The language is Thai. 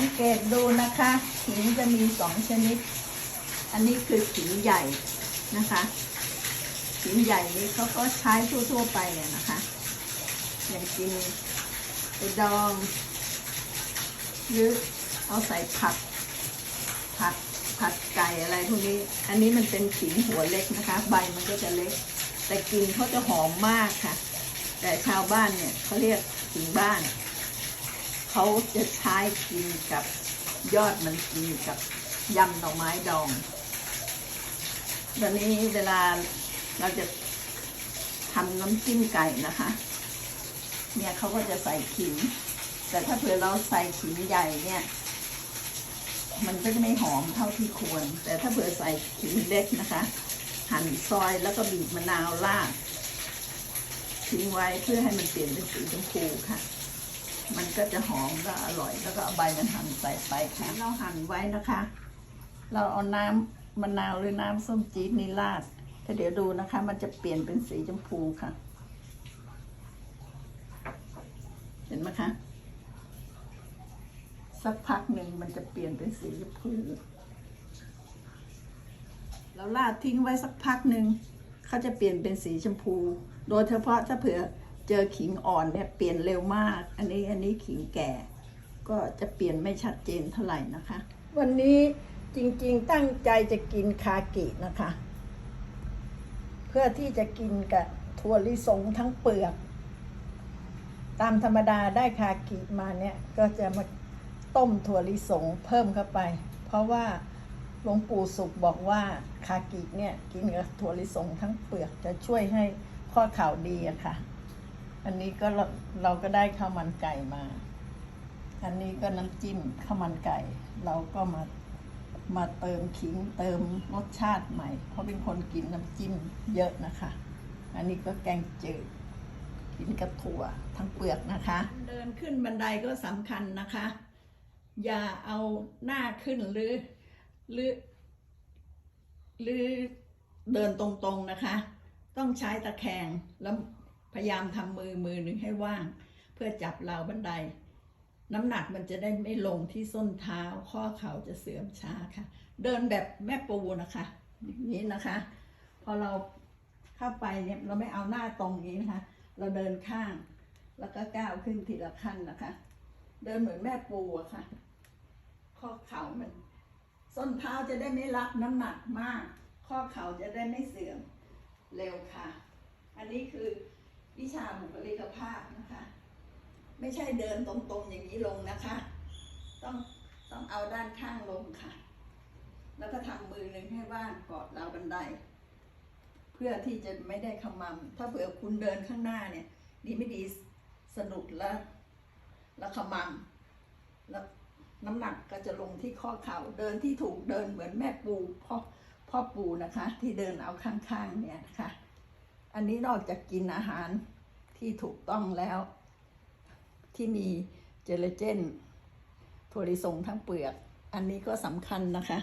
ังเกตดูนะคะขิงจะมีสองชนิด อันนี้คือขิงใหญ่นะคะขิงใหญ่นี้เขาก็ใช้ทั่วๆไปเลยนะคะ อย่างกินไปดองหรือเอาใส่ผัดผัดผัดไก่อะไรพวกนี้ อันนี้มันเป็นขิงหัวเล็กนะคะ ใบมันก็จะเล็ก แต่กินเขาจะหอมมากค่ะ แต่ชาวบ้านเนี่ยเขาเรียกขิงบ้าน เขาจะใช้กินกับยอดมันกินกับยำหน่อไม้ดองตอนนี้เวลาเราจะทำน้ำจิ้มไก่นะคะ เนี่ยเขาก็จะใส่ขิง แต่ถ้าเผื่อเราใส่ขิงใหญ่เนี่ย มันก็จะไม่หอมเท่าที่ควร แต่ถ้าเผื่อใส่ขิงเล็กนะคะ หั่นซอยแล้วก็บีบมะนาวราดทิ้งไว้เพื่อให้มันเปลี่ยนเป็นสีชมพูค่ะ มันก็จะหอมและอร่อย แล้วก็เอาใบมันหั่นใส่ไปค่ะเราหั่นไว้นะคะ เราเอาน้ำมะนาวหรือน้ำส้มจี๊ดนี่ราดถ้าเดี๋ยวดูนะคะ มันจะเปลี่ยนเป็นสีชมพูค่ะ เห็นไหมคะ สักพักหนึ่งมันจะเปลี่ยนเป็นสีชมพูแล้วราดทิ้งไว้สักพักหนึ่งเขาจะเปลี่ยนเป็นสีชมพู โดยเฉพาะถ้าเผื่อ เจอขิงอ่อนเนี่ยเปลี่ยนเร็วมาก อันนี้อันนี้ขิงแก่ ก็จะเปลี่ยนไม่ชัดเจนเท่าไหร่นะคะ วันนี้จริงๆตั้งใจจะกินคากินะคะ เพื่อที่จะกินกับถั่วลิสงทั้งเปลือก ตามธรรมดาได้คากิมาเนี่ยก็จะมาต้มถั่วลิสงเพิ่มเข้าไป เพราะว่าหลวงปู่สุขบอกว่าคากิเนี่ยกินกับถั่วลิสงทั้งเปลือกจะช่วยให้ข้อเข่าดีอะค่ะ อันนี้ก็เราเราก็ได้ข้าวมันไก่มา อันนี้ก็น้ำจิ้มข้าวมันไก่ เราก็มามาเติมขิงเติมรสชาติใหม่ เพราะเป็นคนกินน้ำจิ้มเยอะนะคะ อันนี้ก็แกงจืดกินกับถั่วทั้งเปลือกนะคะ เดินขึ้นบันไดก็สำคัญนะคะ อย่าเอาหน้าขึ้นหรือหรือหรือเดินตรงๆนะคะ ต้องใช้ตะแคงแล้ว พยายามทำมือมือหนึ่งให้ว่าง เพื่อจับราวบันได น้ำหนักมันจะได้ไม่ลงที่ส้นเท้า ข้อเข่าจะเสื่อมช้าค่ะ เดินแบบแม่ปูนะคะอย่างนี้นะคะ พอเราเข้าไปเนี่ยเราไม่เอาหน้าตรงนี้นะคะ เราเดินข้าง แล้วก็ก้าวขึ้นทีละขั้นนะคะ เดินเหมือนแม่ปูอะค่ะ ข้อเข่ามัน ส้นเท้าจะได้ไม่รับน้ำหนักมาก ข้อเข่าจะได้ไม่เสื่อมเร็วค่ะ อันนี้คือ วิชาบุคลิกภาพนะคะ ไม่ใช่เดินตรงๆอย่างนี้ลงนะคะ ต้องต้องเอาด้านข้างลงค่ะ แล้วก็ทำมือหนึ่งให้ว่างกอดราวบันได เพื่อที่จะไม่ได้ขมำถ้าเผื่อคุณเดินข้างหน้าเนี่ย ดีไม่ดีสะดุดแล้วแล้วขมำแล้วน้ำหนักก็จะลงที่ข้อเข่าเดินที่ถูกเดินเหมือนแม่ปูพ่อพ่อปูนะคะ ที่เดินเอาข้างๆเนี่ยนะคะ อันนี้นอกจากกินอาหารที่ถูกต้องแล้ว ที่มีเจลาเจนถั่วลิสงทั้งเปลือก อันนี้ก็สำคัญนะคะ